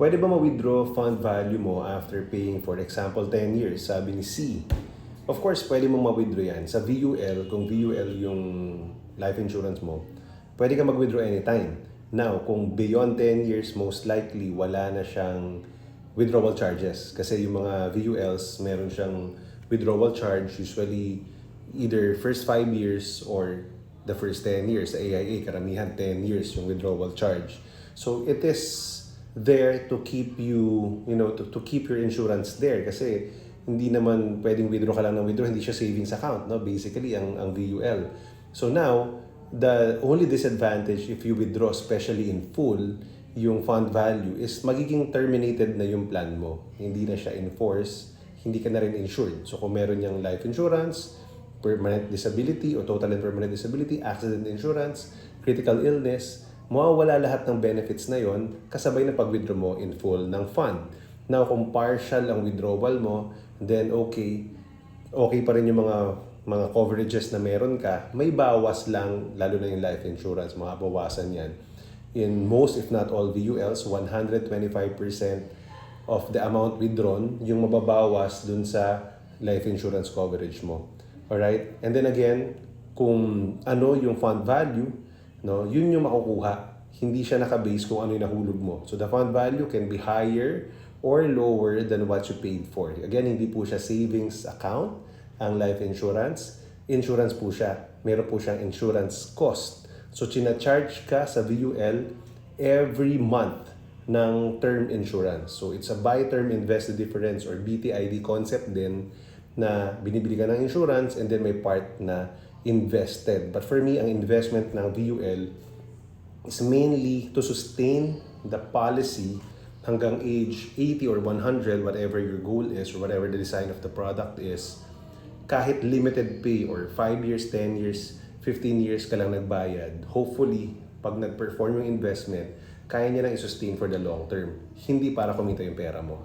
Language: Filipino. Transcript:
pwede ba ma-withdraw fund value mo after paying for example 10 years? Sabi ni C. Of course, pwede mo ma-withdraw yan. Sa VUL, kung VUL yung life insurance mo, pwede ka mag-withdraw anytime. Now, kung beyond 10 years, most likely wala na siyang withdrawal charges. Kasi yung mga VULs, meron siyang withdrawal charge usually either first 5 years or the first 10 years. Sa AIA, karamihan 10 years yung withdrawal charge. So, it is there to keep you, you know, to, to keep your insurance there. Kasi hindi naman pwedeng withdraw ka lang ng withdraw, hindi siya savings account, no? Basically, ang, ang VUL. So now, the only disadvantage if you withdraw, especially in full, yung fund value is magiging terminated na yung plan mo. Hindi na siya in force, hindi ka na rin insured. So kung meron niyang life insurance, permanent disability o total and permanent disability, accident insurance, critical illness, mawawala lahat ng benefits na yon kasabay na pag-withdraw mo in full ng fund. Now, kung partial ang withdrawal mo, then okay, okay pa rin yung mga mga coverages na meron ka, may bawas lang, lalo na yung life insurance, mga bawasan yan. In most, if not all VULs, 125% of the amount withdrawn, yung mababawas dun sa life insurance coverage mo. Alright? And then again, kung ano yung fund value, no, yun yung makukuha. Hindi siya nakabase kung ano yung nahulog mo. So the fund value can be higher or lower than what you paid for. Again, hindi po siya savings account, ang life insurance. Insurance po siya. Meron po siyang insurance cost. So, charge ka sa VUL every month ng term insurance. So, it's a buy term invest the difference or BTID concept din na binibili ka ng insurance and then may part na invested. But for me, ang investment ng VUL is mainly to sustain the policy hanggang age 80 or 100, whatever your goal is or whatever the design of the product is, kahit limited pay or 5 years, 10 years, 15 years ka lang nagbayad, hopefully, pag nag-perform yung investment, kaya niya nang i-sustain for the long term. Hindi para kumita yung pera mo.